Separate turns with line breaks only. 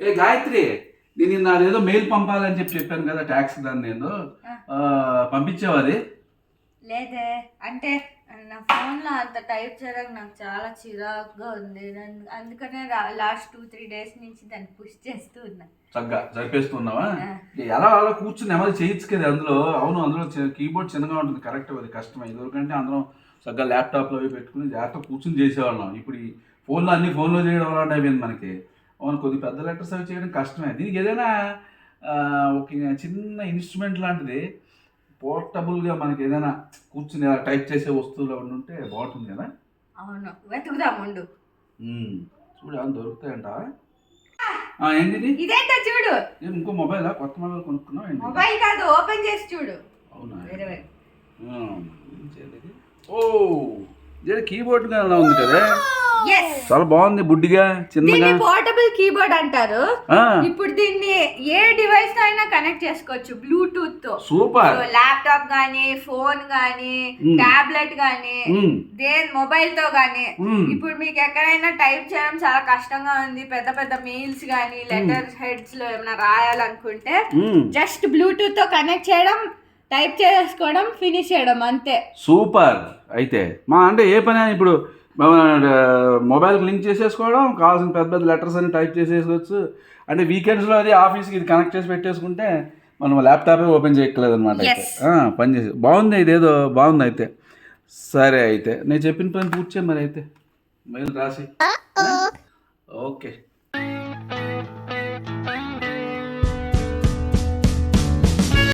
ఏ గాయత్రి నేను నిన్న అదేదో మెయిల్ పంపాలని చెప్పి చెప్పాను కదా ట్యాక్స్ దాన్ని నేను. పంపించావు అది
లేదే అంటే నా ఫోన్లో అంత టైప్ చేయడం నాకు చాలా చిరాకుగా ఉంది. అందుకనే లాస్ట్ టూ త్రీ డేస్ నుంచి దాన్ని పుష్ చేస్తూ ఉన్నా.
చక్కగా జరిపేస్తున్నావా. ఎలా అలా కూర్చుని నెమ్మది చేయొచ్చు కదా అందులో? అవును అందులో కీబోర్డ్ చిన్నగా ఉంటుంది కరెక్ట్ అది కష్టమే. ఇదివరకంటే అందరం చక్కగా ల్యాప్టాప్లో అవి పెట్టుకుని జాగ్రత్త కూర్చుని చేసేవాళ్ళం. ఇప్పుడు ఈ ఫోన్లో అన్ని ఫోన్లో చేయడం అలాంటి అయిపోయింది మనకి. కొద్ది పెద్ద లెటర్స్ అవి చేయడం కష్టమే. దీనికి ఏదైనా ఒక చిన్న ఇన్స్ట్రుమెంట్ లాంటిది పోర్టబుల్గా మనకి ఏదైనా కూర్చుని టైప్ చేసే వస్తువులు అవన్నీ ఉంటే బాగుంటుంది కదా?
అవును. వెతుకుదాం ఉండు.
చూడు ఏమైనా దొరుకుతాయంట? ఏంటిది?
ఇదేంటో చూడు.
ఏం ఇంకో మొబైలా? కొత్త మొబైల్ కొనుక్కున్నావు
మొబైల్ కాదు ఓపెన్ చేసి చూడు.
అవునా? ఓ! ఇది కీబోర్డ్ ఉంది కదా? చాలా బాగుంది బుడ్డిగా చిన్నగా.
పోర్టబుల్ కీబోర్డ్ అంటారు. ఇప్పుడు దీన్ని ఏ డివైస్ అయినా కనెక్ట్ చేసుకోవచ్చు బ్లూటూత్తో.
సూపర్.
ల్యాప్టాప్ గానీ ఫోన్ గానీ. టాబ్లెట్ గానీ దేని మొబైల్తో గానీ. ఇప్పుడు మీకు ఎక్కడైనా టైప్ చేయడం చాలా కష్టంగా ఉంది. పెద్ద పెద్ద మెయిల్స్ గానీ లెటర్ హెడ్స్లో ఏమైనా రాయాలనుకుంటే జస్ట్ బ్లూటూత్తో కనెక్ట్ చేయడం టైప్ చేసుకోవడం ఫినిష్ చేయడం అంతే.
సూపర్. అయితే మా అంటే ఏ పని ఇప్పుడు మొబైల్కి లింక్ చేసేసుకోవడం కావాల్సిన పెద్ద పెద్ద లెటర్స్ అని టైప్ చేసేసుకోవచ్చు. అంటే వీకెండ్స్లో అది ఆఫీస్కి ఇది కనెక్ట్ చేసి పెట్టేసుకుంటే మనం ల్యాప్టాపే ఓపెన్ చేయట్లేదు అనమాట అయితే. పని చేసి బాగుంది ఇదేదో బాగుంది అయితే. సరే అయితే నేను చెప్పిన పని పూర్తి మరి అయితే. మెయిల్ రాసి. ఓకే.